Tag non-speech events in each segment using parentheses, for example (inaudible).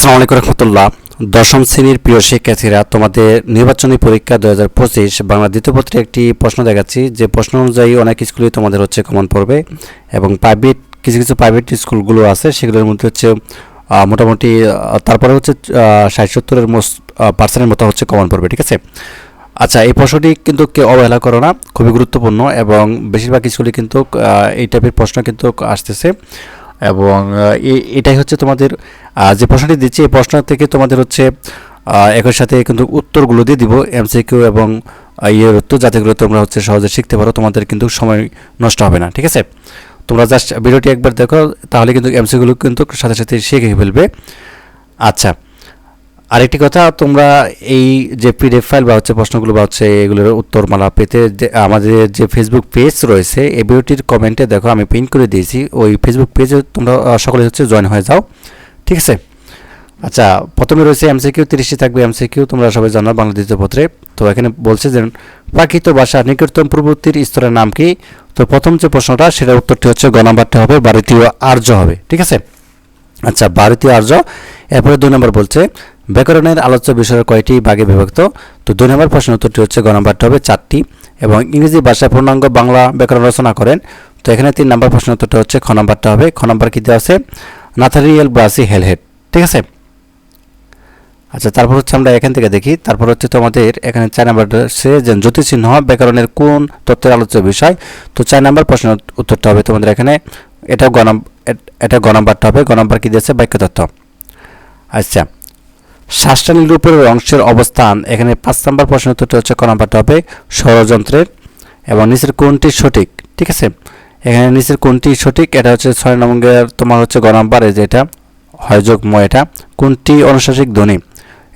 আসসালামু আলাইকুম রহমতুল্লাহ। দশম শ্রেণির প্রিয় শিক্ষার্থীরা, তোমাদের নির্বাচনী পরীক্ষা দু হাজার পঁচিশ বাংলা দ্বিতীয় পত্রে একটি প্রশ্ন দেখাচ্ছি। যে প্রশ্ন অনুযায়ী অনেক স্কুলে তোমাদের হচ্ছে কমন পড়বে এবং প্রাইভেট কিছু কিছু প্রাইভেট স্কুলগুলো আছে, সেগুলোর মধ্যে হচ্ছে মোটামুটি তারপরে হচ্ছে ষাট সত্তরের পার্সেন্টের মতো হচ্ছে কমন পড়বে, ঠিক আছে? আচ্ছা এই প্রশ্নটি কিন্তু কেউ অবহেলা করো না, খুবই গুরুত্বপূর্ণ এবং বেশিরভাগ স্কুলে কিন্তু এই টাইপের প্রশ্ন কিন্তু আসতেছে। এবং এটাই হচ্ছে তোমাদের যে প্রশ্নটি দিচ্ছি, এই প্রশ্ন থেকে তোমাদের হচ্ছে একই সাথে কিন্তু উত্তরগুলো দিয়ে দিব এমসিকিউ এবং ইয়ের উত্তর যাতেগুলো তোমরা হচ্ছে সহজে শিখতে পারো, তোমাদের কিন্তু সময় নষ্ট হবে না, ঠিক আছে? তোমরা জাস্ট ভিডিওটি একবার দেখো, তাহলে কিন্তু এমসিগুলো কিন্তু সাথে সাথে শিখে ফেলবে। আচ্ছা আরেকটি কথা, তোমরা এই যে পিডিএফ ফাইল বা হচ্ছে প্রশ্নগুলো বা হচ্ছে এগুলোর উত্তরমালা পেতে আমাদের যে ফেসবুক পেজ রয়েছে, এই ভিডিওটির কমেন্টে দেখো, আমি পিন করে দিয়েছি। ওই ফেসবুক পেজে তোমরা সকলে হচ্ছে জয়েন হয়ে যাও। ঠিক আছে? আচ্ছা প্রথমে রয়েছে এমসিকিউ তিরিশটি থাকবে এমসিকিউ তোমরা সবাই জানো বাংলা দ্বিতীয় পত্রে। তো এখানে বলছে যে, প্রাকৃত ভাষা নিকটতম পূর্ববর্তীর স্তরের নাম কি? তো প্রথম যে প্রশ্নটা, সেটার উত্তরটি হচ্ছে গ হবে ভারতীয় আর্য হবে। ঠিক আছে? আচ্ছা ভারতীয় আর্য। এরপরে দুই নম্বর বলছে, ব্যাকরণের আলোচ্য বিষয়ের কয়টি ভাগে বিভক্ত? তো দুই নম্বর প্রশ্ন উত্তরটি হচ্ছে গ নাম্বারটা হবে চারটি এবং ইংরেজি ভাষায় পূর্ণাঙ্গ বাংলা ব্যাকরণ রচনা করেন। তো এখানে তিন নম্বর প্রশ্ন উত্তরটা হচ্ছে খ নাম্বারটা হবে। খ নাম্বার কি দেওয়া আছে? নাথারিয়াল ব্রাসি হেলহেড ঠিক আছে? আচ্ছা তারপর হচ্ছে আমরা এখান থেকে দেখি। তারপর হচ্ছে তোমাদের এখানে চার নাম্বার সে যে জ্যোতিচিহ্ন ব্যাকরণের কোন তত্ত্বের আলোচ্য বিষয়? তো চার নাম্বার প্রশ্নের উত্তরটা হবে তোমাদের এখানে। এটাও গ নাম- এট- এটা গ হবে। গ নাম্বার কি দিয়েছে? বাক্য তত্ত্ব আচ্ছা। শ্বাসটানির রূপের অংশের অবস্থান। এখানে পাঁচ নাম্বার প্রশ্নের উত্তরটা হচ্ছে ক হবে ষড়যন্ত্রের এবং নিচের কোনটি সঠিক? ঠিক আছে? এখানে নিচের কোনটি সঠিক? এটা হচ্ছে ছয় নম্বরের তোমার হচ্ছে গ নাম্বারে যেটা হয়যোগ ম এটা। কোনটি অনুশাসিক ধ্বনি?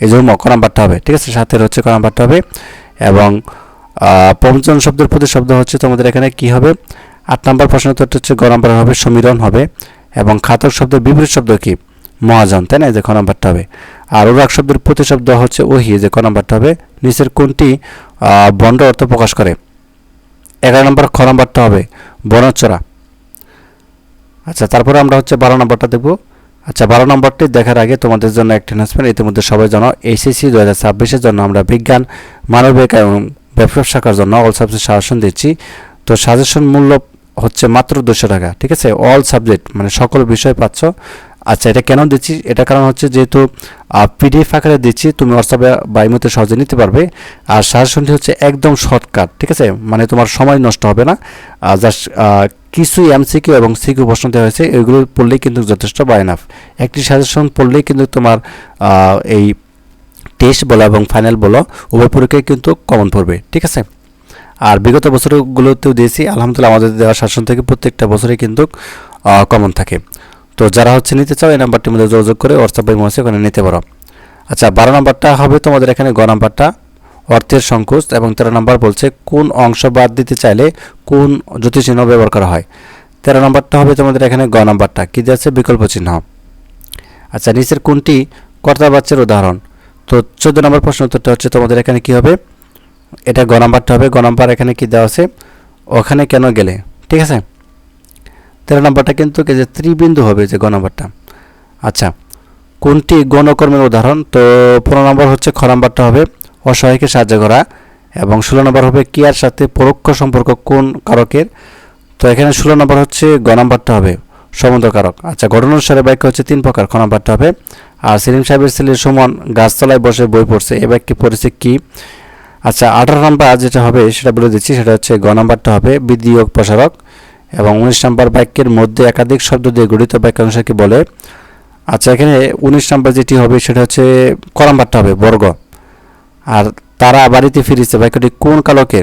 এই জন্য ক নাম্বারটা হবে। ঠিক আছে? সাতের হচ্ছে ক হবে। এবং পঞ্চম শব্দের প্রতি শব্দ হচ্ছে তোমাদের এখানে কি হবে? আট নাম্বার প্রশ্ন উত্তরটা হচ্ছে গ নাম্বার হবে, সমীরণ হবে এবং খাতক শব্দের বিপরীত শব্দ কি? মহাজন, তাই না? যে খ নাম্বারটা হবে। আর ওরাক শব্দের প্রতি শব্দ হচ্ছে ওহি যে ক নাম্বারটা হবে। নিচের কোনটি বন্ড অর্থ প্রকাশ করে? এগারো নম্বর, খ নাম্বারটা হবে বনচরা আচ্ছা তারপরে আমরা হচ্ছে বারো নম্বরটা দেখব। আচ্ছা বারো নম্বরটি দেখার আগে তোমাদের জন্য একটা অ্যানাউন্সমেন্ট ইতিমধ্যে সবাই জানো এইচএসসি দু হাজার ছাব্বিশের জন্য আমরা বিজ্ঞান মানবিক এবং ব্যবসা শাখার জন্য অল সাবজেক্ট সাজেশন দিচ্ছি। তো সাজেশন মূল্য হচ্ছে মাত্র দুশো টাকা, ঠিক আছে? অল সাবজেক্ট মানে সকল বিষয় পাচ্ছ। আচ্ছা এটা কেন দিচ্ছি? এটা কারণ হচ্ছে যেহেতু পিডিএফ আকারে দিচ্ছি, তুমি হোয়াটসঅ্যাপে বা ইমোতে সহজে নিতে পারবে। আর সাজেশনটি হচ্ছে একদম শর্টকাট ঠিক আছে? মানে তোমার সময় নষ্ট হবে না। জাস্ট কিছু এমসিকিউ এবং সিকিউ প্রশ্ন দেওয়া হয়েছে, এগুলো পড়লেই কিন্তু যথেষ্ট বা এনাফ একটি সাজেশন পড়লেই কিন্তু তোমার এই টেস্ট বলো এবং ফাইনাল বলো, উভয় পরীক্ষায় কিন্তু কমন পড়বে, ঠিক আছে? আর বিগত বছরগুলোতেও দিয়েছি। আলহামদুলিল্লাহ আমাদের দেওয়া শাসন থেকে প্রত্যেকটা বছরে কিন্তু কমন থাকে। তো যারা হচ্ছে নিতে চাও, এই নাম্বারটির মধ্যে যোগাযোগ করে হোয়াটসঅ্যাপ বা ইমোসে ওখানে নিতে পারো। আচ্ছা বারো নাম্বারটা হবে তোমাদের এখানে গ নাম্বারটা। অর্থের সংকোচ এবং তেরো নাম্বার বলছে কোন অংশ বাদ দিতে চাইলে কোন জ্যোতিচিহ্ন ব্যবহার করা হয়। তেরো নাম্বারটা হবে তোমাদের এখানে গ নাম্বারটা। কী দিয়েছে বিকল্প চিহ্ন। আচ্ছা নিচের কোনটি কর্তা বাচ্চার উদাহরণ? তো চোদ্দ নম্বর প্রশ্ন উত্তরটা হচ্ছে তোমাদের এখানে কী হবে? এটা গ নাম্বারটা হবে, গ নাম্বার এখানে কি দেওয়া আছে? ওখানে কেন গেলে? ঠিক আছে? তেরো নাম্বারটা কিন্তু যে ত্রিবিন্দু হবে যে গ আচ্ছা কোনটি গণকর্মের উদাহরণ? তো পনেরো নম্বর হচ্ছে খ নাম্বারটা হবে অসহায়কে সাহায্য করা এবং ষোলো নম্বর হবে কিয়ার সাথে পরোক্ষ সম্পর্ক কোন কারকের? তো এখানে ষোলো নম্বর হচ্ছে গ নাম্বারটা হবে সমুদ্র কারক। আচ্ছা ঘটনা অনুসারে বাক্য হচ্ছে তিন প্রকার, খ নাম্বারটা হবে। আর সেলিম সাহেবের ছেলে সুমন গাছতলায় বসে বই পড়ছে। এ বাক্যে পড়েছে কি? আচ্ছা আঠারো নাম্বার যেটা হবে, সেটা বলে দিচ্ছি, সেটা হচ্ছে গ নাম্বারটা হবে বিধিয়োগ প্রসারক এবং উনিশ নাম্বার বাক্যের মধ্যে একাধিক শব্দ দিয়ে গঠিত বাক্যাংশকে বলে। আচ্ছা এখানে উনিশ নাম্বার যেটি হবে, সেটা হচ্ছে ক নাম্বারটা হবে, বর্গ। আর তারা বাড়িতে ফিরেছে, বাক্যটি কোন কালকে?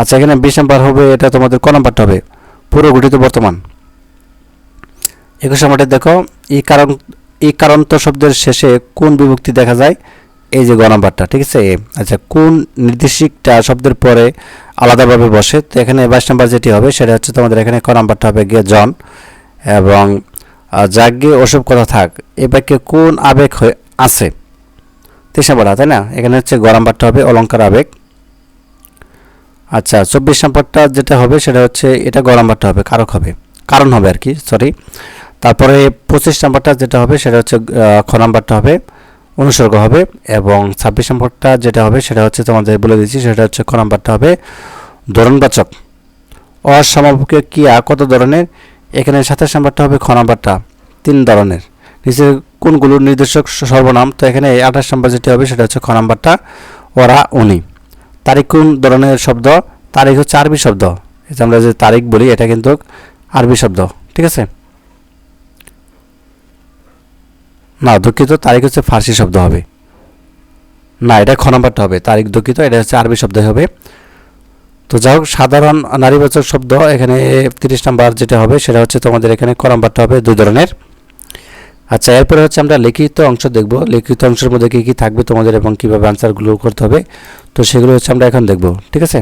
আচ্ছা এখানে বিশ নাম্বার হবে, এটা তোমাদের ক নম্বরটা হবে, পুরো গঠিত বর্তমান। একুশ নম্বরটা দেখো, এই কারণ, এই কারন্ত শব্দের শেষে কোন বিভক্তি দেখা যায়? এই যে গ নাম্বারটা, ঠিক আছে? এ আচ্ছা কোন নির্দেশিকটা শব্দের পরে আলাদাভাবে বসে? তো এখানে বাইশ নাম্বার যেটি হবে, সেটা হচ্ছে তোমাদের এখানে ক নাম্বারটা হবে গিয়ে জন এবং যাজ্ঞে ওসব কথা থাক, এ বাক্যে কোন আবেগ হয়ে আছে? তেইশ নাম্বারটা, তাই না? এখানে হচ্ছে গ নাম্বারটা হবে অলঙ্কার আবেগ। আচ্ছা চব্বিশ নাম্বারটা যেটা হবে, সেটা হচ্ছে এটা গ নাম্বারটা হবে, কারক হবে। কারণ হবে আর কি, সরি। তারপরে পঁচিশ নাম্বারটা যেটা হবে, সেটা হচ্ছে খ নাম্বারটা হবে অনুসর্গ হবে এবং ছাব্বিশ নম্বরটা যেটা হবে সেটা হচ্ছে তোমাদের বলে দিচ্ছি, সেটা হচ্ছে খ নাম্বারটা হবে ধরনবাচক অসমাপকে ক্রিয়া কত ধরনের? এখানে সাতাশ নম্বরটা হবে খ নাম্বারটা, তিন ধরনের। নিচে কোনগুলো নির্দেশক সর্বনাম? তো এখানে আঠাশ নাম্বার যেটা হবে সেটা হচ্ছে খ নাম্বারটা, ওরা, উনি। তারিখ কোন ধরনের শব্দ? তারিখ হচ্ছে আরবি শব্দ। আমরা যে তারিখ বলি, এটা কিন্তু আরবি শব্দ, ঠিক আছে? না, দুঃখিত, তারিখ হচ্ছে ফার্সি শব্দ হবে। না, এটা খ নাম্বারটা হবে, তারিখ দুঃখিত, এটা হচ্ছে আরবি শব্দ হবে। তো যাই হোক, সাধারণ নারীবাচক শব্দ, এখানে তিরিশ নাম্বার যেটা হবে, সেটা হচ্ছে তোমাদের এখানে ক নাম্বারটা হবে, দুই ধরনের। আচ্ছা এরপরে হচ্ছে আমরা লিখিত অংশ দেখব, লিখিত অংশের মধ্যে কী কী থাকবে তোমাদের এবং কীভাবে আনসারগুলো করতে হবে, তো সেগুলো হচ্ছে আমরা এখন দেখব, ঠিক আছে?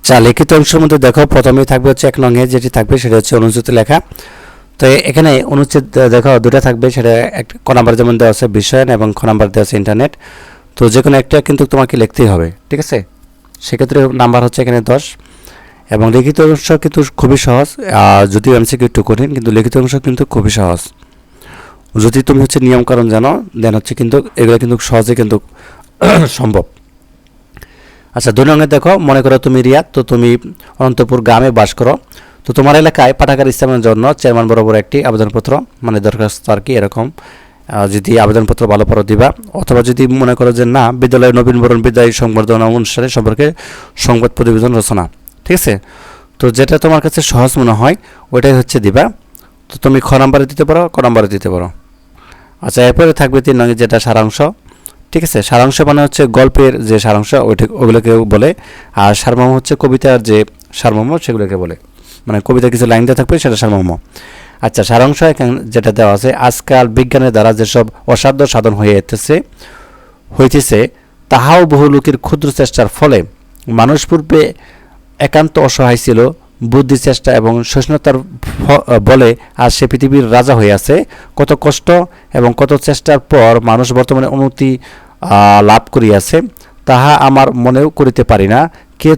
আচ্ছা লিখিত অংশের মধ্যে দেখো, প্রথমেই থাকবে হচ্ছে এক নঙে যেটি থাকবে, সেটা হচ্ছে অনুচ্ছেদ লেখা তো এখানে অনুচ্ছেদ দেখো দুটো থাকবে, সেটা এক ক নাম্বার যেমন দেওয়া আছে বিশ্বায়ন এবং খ নাম্বার দেওয়া আছে ইন্টারনেট তো যে কোনো একটা কিন্তু তোমাকে লিখতেই হবে, ঠিক আছে? সেক্ষেত্রে নাম্বার হচ্ছে এখানে দশ। এবং লিখিত অংশ কিন্তু খুবই সহজ যদিও এমসিকিউ একটু কঠিন, কিন্তু লিখিত অংশ কিন্তু খুবই সহজ। যদি তুমি হচ্ছে নিয়মকানুন জানো দেন হচ্ছে কিন্তু এগুলো কিন্তু সহজে কিন্তু (clears throat) সম্ভব। আচ্ছা দুই রঙে দেখো, মনে করো তুমি রিয়াদ, তো তুমি অনন্তপুর গ্রামে বাস করো। তো তোমার এলাকায় পাঠাগার স্থাপনের জন্য চেয়ারম্যান বরাবর একটি আবেদনপত্র মানে দরখাস্ত আর কি এরকম যদি আবেদনপত্র ভালো পড়ো দিবা, অথবা যদি মনে করো যে না, বিদ্যালয়ের নবীনবরণ বিদায়ী সংবর্ধনা অনুষ্ঠানে সম্পর্কে সংবাদ প্রতিবেদন রচনা, ঠিক আছে? তো যেটা তোমার কাছে সহজ মনে হয়, ওইটাই হচ্ছে দিবা। তো তুমি খ নাম্বারে দিতে পারো, ক নাম্বারে দিতে পারো। আচ্ছা এরপরে থাকবে তিন নঙ্গে যেটা সারাংশ, ঠিক আছে? সারাংশ মানে হচ্ছে গল্পের যে সারাংশ, ওইটা ওগুলোকে বলে, আর সারমর্ম হচ্ছে কবিতার যে সারমর্ম, সেগুলোকে বলে। মানে কবিতার কিছু লাইন দেওয়া থাকবে সেটা সারমর্ম। আচ্ছা সারাংশ এখানে যেটা দেওয়া আছে, আজকাল বিজ্ঞানের দ্বারা যেসব অসাধ্য সাধন হয়ে যেতেছে হইতেছে, তাহাও বহু লোকের ক্ষুদ্র চেষ্টার ফলে মানুষ পূর্বে একান্ত অসহায় ছিল, বুদ্ধি চেষ্টা এবং সহিষ্ণুতার বলে আজ সে পৃথিবীর রাজা হয়ে আছে। কত কষ্ট এবং কত চেষ্টার পর মানুষ বর্তমানে উন্নতি লাভ করিয়াছে, তাহা আমার মনেও করিতে পারি না। কে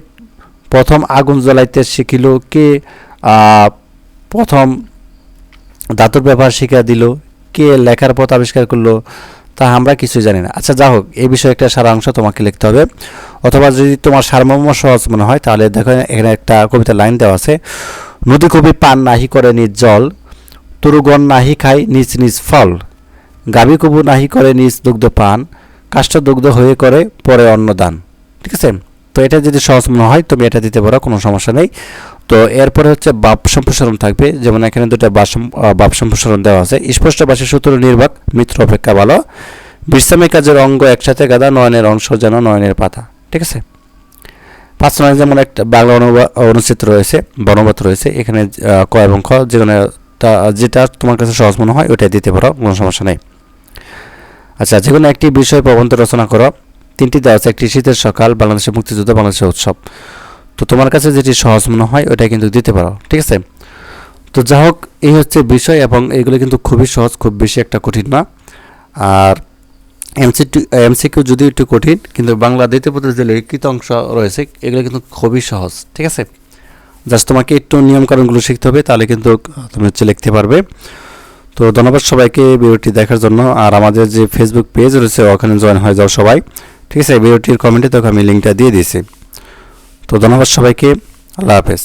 প্রথম আগুন জ্বলাইতে শিখিল কে প্রথম ধাতুর ব্যবহার শিখা দিল, কে লেখার পথ আবিষ্কার করল, তা আমরা কিছুই জানি না। আচ্ছা যা হোক এই বিষয়ে একটা সারাংশ তোমাকে লিখতে হবে। অথবা যদি তোমার সারমর্ম সহজ মনে হয়, তাহলে দেখো এখানে একটা কবিতার লাইন দেওয়া আছে। নদী কবি পান নাহি করে নিজ জল, তরুগণ নাহি খায় নিজ নিজ ফল। গাভী কবু নাহি করে নিজ দুগ্ধ পান, কাষ্ঠ দুগ্ধ হয়ে করে পরে অন্নদান ঠিক আছে? তো এটা যদি সহজ মনে হয়, তুমি এটা দিতে পারো, কোনো সমস্যা নেই। তো এরপরে হচ্ছে বাপ সম্প্রসারণ থাকবে। যেমন এখানে দুটো বাপ সম্প্রসারণ দেওয়া আছে। স্পষ্ট স্পষ্টবাসী সূত্র নির্বাক, মিত্র অপেক্ষা ভালো। বিশ্রামী কাজের অঙ্গ একসাথে গাদা, নয়নের অংশ যেন নয়নের পাতা। ঠিক আছে? পাঁচ নয় যেমন একটা বাংলা অনুচ্ছেদ রয়েছে বর্ণবাদ রয়েছে। এখানে ক এবং খ যেখানে যেটা তোমার কাছে সহজ মনে হয় ওইটাই দিতে পারো, কোনো সমস্যা নেই। আচ্ছা যে কোনো একটি বিষয় প্রবন্ধ রচনা করো। তিনটি দেওয়া আছে, একটি শীতের সকাল, বাংলাদেশের মুক্তিযুদ্ধ, বাংলাদেশের উৎসব। তো তোমার কাছে যেটি সহজ মনে হয়, ওটা কিন্তু দিতে পারো, ঠিক আছে? তো যা হোক, এই হচ্ছে বিষয় এবং এগুলো কিন্তু খুবই সহজ, খুব বেশি একটা কঠিন না। আর এমসি এমসিকিউ যদি একটু কঠিন, কিন্তু বাংলা দ্বিতীয় পত্রের যে লিখিত অংশ রয়েছে, এগুলো কিন্তু খুবই সহজ, ঠিক আছে? জাস্ট তোমাকে একটু নিয়মকানুনগুলো শিখতে হবে, তাহলে কিন্তু তুমি হচ্ছে লিখতে পারবে। তো ধন্যবাদ সবাইকে ভিডিওটি দেখার জন্য, আর আমাদের যে ফেসবুক পেজ রয়েছে, ওখানে জয়েন হয়ে যাও সবাই। ঠিক আছে ভিডিওটির কমেন্টে তোকে আমি লিঙ্কটা দিয়ে দিয়েছি। তো ধন্যবাদ সবাইকে আল্লাহ হাফেজ।